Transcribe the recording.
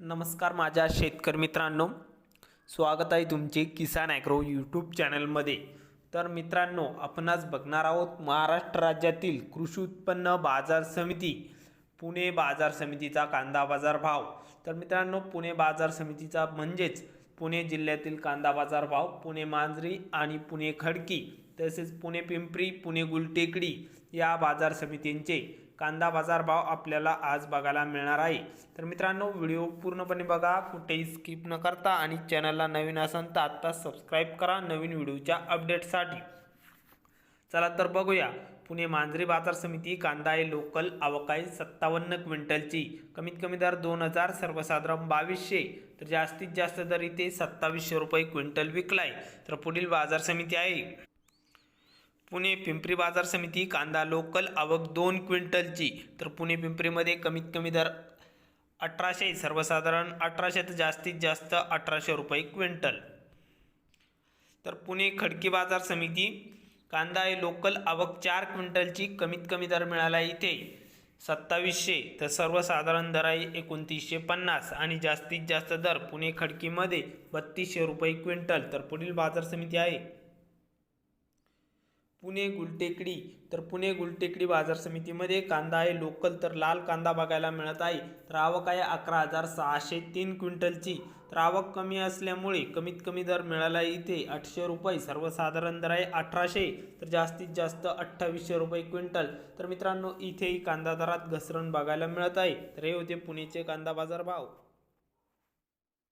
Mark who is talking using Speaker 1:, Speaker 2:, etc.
Speaker 1: नमस्कार माझ्या शेतकरी मित्रांनो. स्वागत आहे तुमचे किसान ॲग्रो यूट्यूब चॅनलमध्ये. तर मित्रांनो आपण आज बघणार आहोत महाराष्ट्र राज्यातील कृषी उत्पन्न बाजार समिती पुणे बाजार समितीचा कांदा बाजार भाव. तर मित्रांनो पुणे बाजार समितीचा म्हणजेच पुणे जिल्ह्यातील कांदा बाजार भाव पुणे मांजरी आणि पुणे खडकी. तसेच पुणे पिंपरी पुणे गुलटेकडी या बाजार समितींचे कांदा बाजार भाव आपल्याला आज बघायला मिळणार आहे. तर मित्रांनो व्हिडिओ पूर्णपणे बघा कुठेही स्किप न करता आणि चॅनलला नवीन असाल तर आत्ता सबस्क्राईब करा नवीन व्हिडिओच्या अपडेटसाठी. चला तर बघूया पुणे मांजरी बाजार समिती कांदा आहे लोकल अवकाळी सत्तावन्न क्विंटलची. कमीत कमी दर दोन हजार सर्वसाधारण बावीसशे. तर जास्तीत जास्त दर इथे सत्तावीसशे रुपये क्विंटल विकलाय. तर पुढील बाजार समिती आहे. पुणे पिंपरी बाजार समिती कांदा लोकल आवक दोन क्विंटलची. तर पुणे पिंपरीमध्ये कमीत कमी दर अठराशे सर्वसाधारण अठराशे तर जास्तीत जास्त अठराशे रुपये क्विंटल. तर पुणे खडकी बाजार समिती कांदा आहे लोकल आवक चार क्विंटलची कमीत कमी दर मिळाला इथे. सत्तावीसशे तर सर्वसाधारण दर आहे एकोणतीसशे पन्नास आणि जास्तीत जास्त दर पुणे खडकीमध्ये बत्तीसशे रुपये क्विंटल. तर पुढील बाजार समिती आहे. पुणे गुलटेकडी. तर पुणे गुलटेकडी बाजार समितीमध्ये कांदा आहे लोकल तर लाल कांदा बघायला मिळत आहे. तर आवक आहे अकरा हजार सहाशे तीन क्विंटलची. तर आवक कमी असल्यामुळे कमीत कमी दर मिळाला आहे इथे आठशे रुपये. सर्वसाधारण दर आहे अठराशे. तर जास्तीत जास्त अठ्ठावीसशे रुपये क्विंटल. तर मित्रांनो इथेही कांदा दरात घसरण बघायला मिळत आहे. तर हे होते पुणेचे कांदा बाजार भाव.